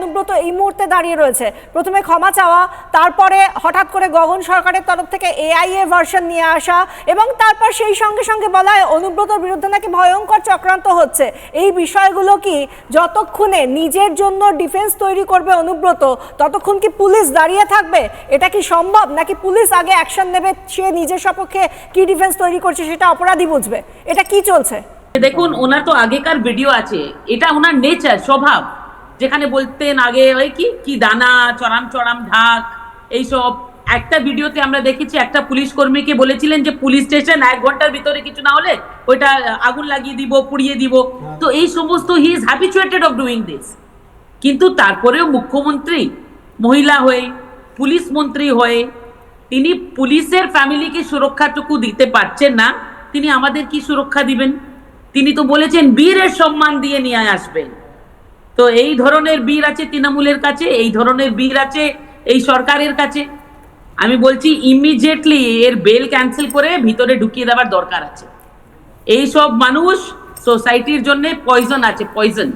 অনুব্রত এই মুহূর্তে দাঁড়িয়ে রয়েছে। প্রথমে ক্ষমা চাওয়া, তারপরে হঠাৎ করে গগন সরকারের তরফ থেকে এআইএ ভার্সন নিয়ে আসা এবং তারপর সেই সঙ্গে সঙ্গে বলা হয় অনুব্রতর বিরুদ্ধে নাকি ভয়ঙ্কর চক্রান্ত হচ্ছে। এই বিষয়গুলো কি যতক্ষণে নিজের জন্য ডিফেন্স তৈরি করবে অনুব্রত, ততক্ষণ কি পুলিশ দাঁড়িয়ে থাকবে? এটা কি সম্ভব? নাকি পুলিশ আগে অ্যাকশন নেবে, সে নিজের সপক্ষে কি ডিফেন্স তৈরি করছে সেটা অপরাধী বুঝবে? এটা কি চলছে? দেখুন, ওনার তো আগেকার ভিডিও আছে। এটা ওনার নেচার স্বভাব। যেখানে বলতেন আগে ওই কি কি দানা চড়াম চড়াম ঢাক এইসব। একটা ভিডিওতে আমরা দেখেছি একটা পুলিশ কর্মীকে বলেছিলেন যে পুলিশ স্টেশন এক ঘণ্টার ভিতরে কিছু না হলে ওইটা আগুন লাগিয়ে দিব পুড়িয়ে দিব। তো এই সমস্ত he is habituated of doing this কিন্তু তারপরেও মুখ্যমন্ত্রী মহিলা হয়ে পুলিশ মন্ত্রী হয়ে তিনি পুলিশের ফ্যামিলিকে সুরক্ষাটুকু দিতে পারছেন না। তিনি আমাদের কি সুরক্ষা দিবেন? তিনি তো বলেছেন বীরের সম্মান দিয়ে নিয়ে আসবেন। তো এই ধরনের বীর আছে তৃণমূলের কাছে, এই ধরনের বীর আছে এই সরকারের কাছে। আমি বলছি ইমিডিয়েটলি এর বেল ক্যান্সেল করে ভিতরে ঢুকিয়ে দেওয়ার দরকার আছে। এই সব মানুষ সোসাইটির জন্য পয়জন আছে পয়জন